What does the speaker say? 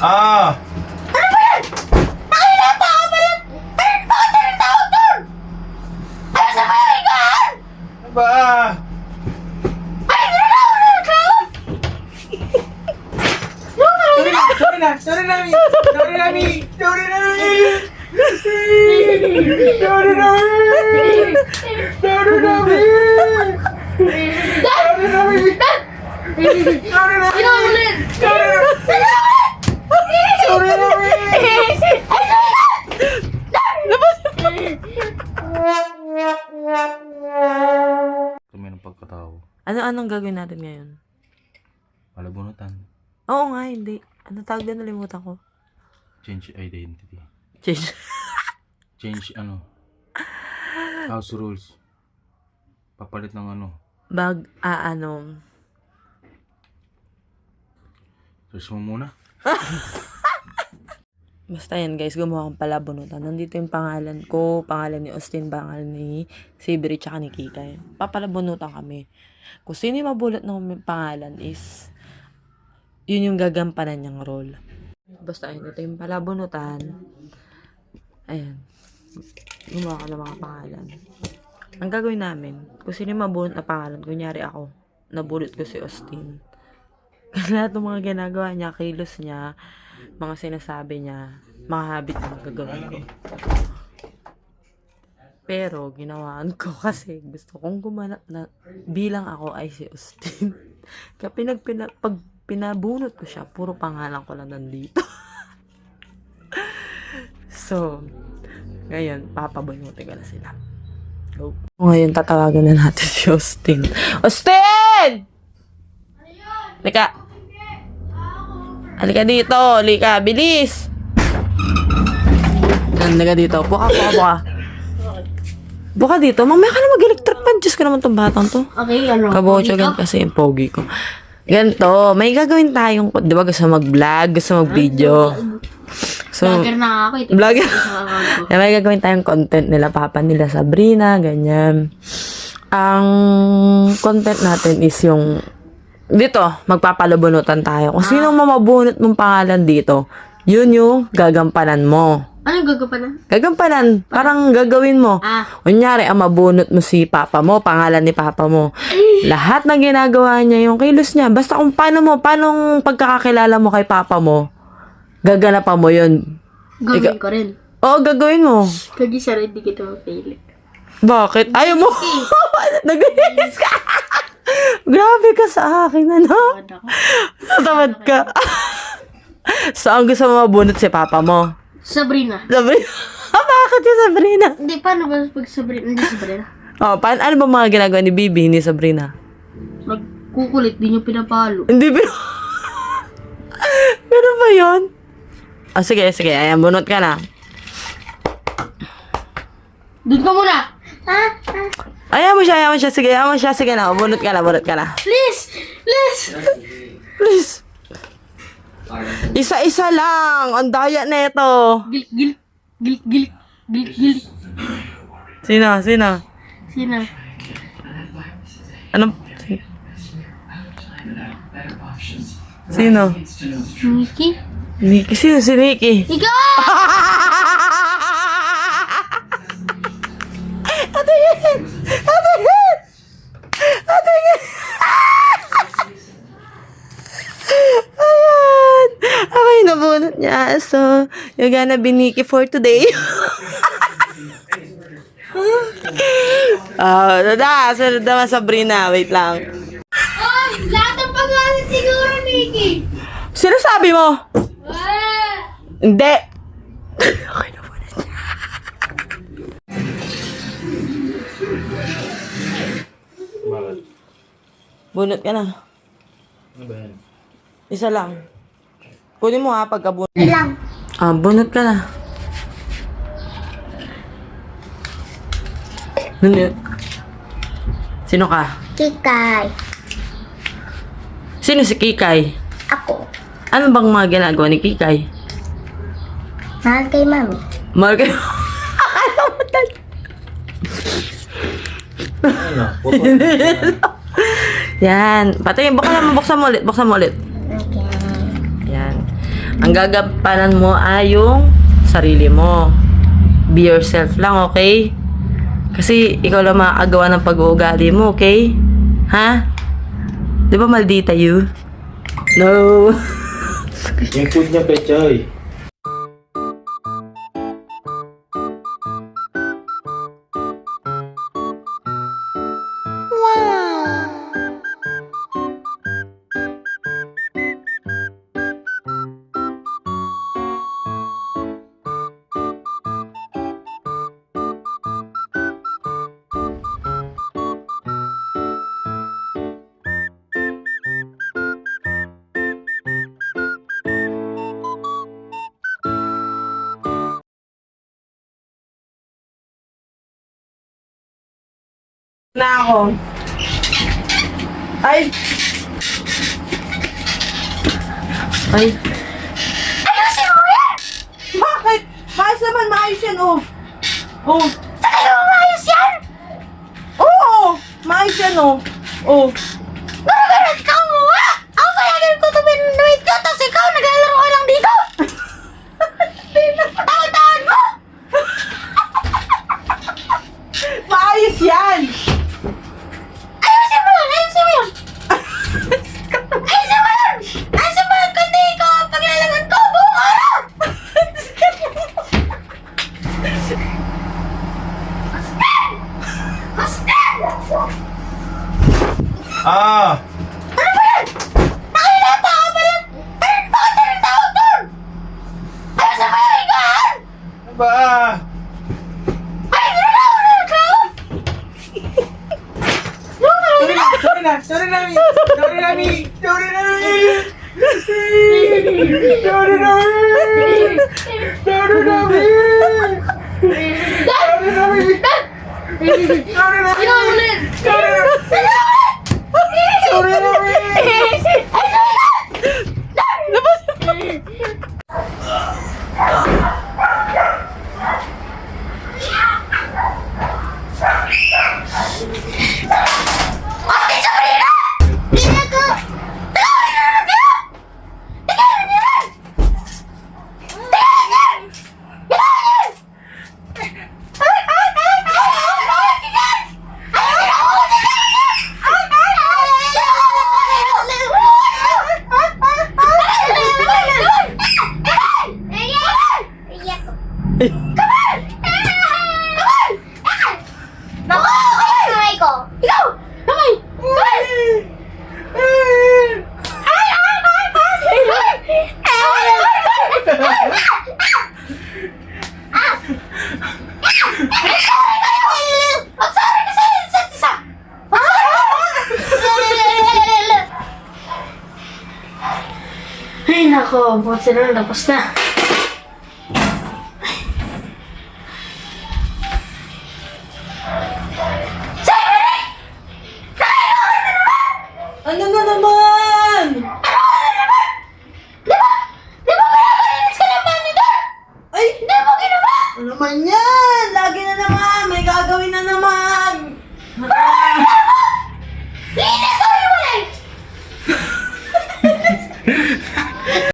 Ah! Ano ba? Sorry na, sorry na, sorry na, Mi. Sorry na, Mi. Sorry na, Mi. Sorry na, Mi. Sorry na, Mi. Sorry na, Mi. Sorry na, Mi. Sorry na. Sorry na, Mi. Kami ng pagkatao. Ano anong gagawin natin ngayon? Malabunutan. Oo nga, hindi. Ano tawag na nalimutan ko? Change identity. Change. Change ano? House rules. Papalit ng ano? Bag, ah, ano. Search mo muna. Basta yan guys, gumawa akong palabunutan. Nandito yung pangalan ko, pangalan ni Austin, pangalan ni Savory, tsaka ni Kikay. Papalabunutan kami. Kung sino yung mabulot ng pangalan is, yun yung gagampanan niyang role. Basta ayun, ito yung palabunutan. Ayan. Gumawa ka ng mga pangalan. Ang gagawin namin, kung sino yung mabulot na pangalan, kunyari ako, nabulot ko si Austin. Lahat ng mga ginagawa niya, kilos niya, mga sinasabi niya, mga habit na gagawin ko. Pero, ginawaan ko kasi gusto kong gumanap na bilang ako ay si Austin. Kaya pinag, pina, pag pinabunot ko siya, puro pangalan ko lang nandito. so, ngayon, papabunutin ko na sila. Go. Ngayon, tatawagan na natin si Austin. Austin! Lika. Halika dito, halika, bilis. Halika dito, buka, buka, buka. Buka dito, mamaya ka na mag-electric pan. Diyos ko naman tong batang to. Okay, ano? Kabocho gan kasi yung pogi ko. Ganto, may gagawin tayong, di ba gusto mag-vlog, gusto mag-video. So, Vlogger na ako. Ito. vlogger. Sa Yeah, may gagawin tayong content nila, papa nila Sabrina, ganyan. Ang content natin is yung, dito, magpapalabunutan tayo. Kung sino mamabunot mong pangalan dito, yun yung gagampanan mo. Anong gagawa na? Gagampanan, parang gagawin mo. Ah. Kunyari, ang mabunot mo si papa mo, pangalan ni papa mo. Lahat na ginagawa niya yung kilos niya. Basta kung paano mo, paano pagkakakilala mo kay papa mo, gaganapan mo yun. Gawin ko rin. Oo, gagawin mo. Kagi siya rin, di kita mapilit. Bakit? Ayaw mo? Nag-inis ka. Grabe ka sa akin, ano? Wala ko. Natamad ka. Saan gusto mo mabunot si papa mo? Sabrina. Sabrina. Bakit si Sabrina? Hindi, paano ba pag Sabrina? Hindi Sabrina. Oh, paano, ano ba mga ginagawa ni Bibi, ni Sabrina? Magkukulit, di nyo pinapalo. Hindi ba? Ganun ba yun? Oh, sige, sige. Ayan, bunot ka na. Doon ka muna! Ha? Ayan mo siya, ayan mo siya. Sige, ayan mo siya. Sige na, bunot ka na, bunot ka na. Please! Please! Please. Isa-isa lang. Ang daya na ito. Gilik, gilik. Gilik, gilik. Gilik, gilik. Sino? Sino? Sino? Si- Sino? Mickey? Nikki. Sino si Nikki? Ikaw! niya. So, you're gonna be Nikki for today. Ah, uh, dada, sunod naman Sabrina. Wait lang. Ay! Lahat ng pangalan siguro, Mickey! Sinasabi mo? Ah! Hindi. okay, nabunot niya. Bakit? Bunot ka na. Ano ba yan? Isa lang. Kunin mo ha, pagkabunot. Lang. Ah, bunot ka na. Yun? Sino ka? Kikay. Sino si Kikay? Ako. Ano bang mga ginagawa ni Kikay? Mahal kay mami. Mahal kayo. Akala mo tal- Ano? Yan. Pati, buksan mo, buksan mo ulit. Buksan mo ulit. Ang gagampanan mo ay yung sarili mo. Be yourself lang, okay? Kasi ikaw lang makakagawa ng pag-uugali mo, okay? Ha? Di ba maldita you? No. Yung food niya, Pechay. Na ako. Ay! Ay! Ayusin mo yan! Bakit? Maayos naman, maayos yan, oh. Oh. Tagal mo maayos yan! Oo! Maayos yan, oh. Oh. Pero ganun ikaw mo nga! Ako kaya ganun ko tuminoid ko, tapos ikaw naglalaro ka lang dito! Tawad-tawad mo! Maayos yan! Ayusin mo yan! Ayusin mo yan! Ayusin mo yan! Ayusin mo yan! Kundi ikaw ang paglalaman ko buong araw! Hustin! Hustin! Ah! Ano ba yan? Nakilata ka ba yan? Pero bakit ka ng tawag doon? Ayusin mo yan! Higaan! Ano ba? Ay, hindi na ako nagkaw! Sorry na, sorry na, sorry na, Mi. Sorry na, Mi. Sorry na, Mi. Sorry na, Mi. Sorry na, Mi. Sorry na, Mi. Sorry na, Mi. Ikaw ulit! Sorry na. Sorry na, Mi. Ate Sabrina! Tingnan ko! Tingnan mo na kayo! Tingnan niyo yan! Tingnan niyo! Tingnan niyo! Ay, ay, ay, ay, ay, ay, tingnan! Ay, ay, ay, tingnan niyo! Ay, ay, ay, Naku! Kamay ko! Ikaw! Kamay! Kamay! Ay! Ay! Ay! Ay! Ay! Mag-sorry kayo! Mag-sorry kasi sa isa't isa! Ay, nako. Buti na tapos na. Ano na naman? Ng monitor? Ay! Ano naman yan?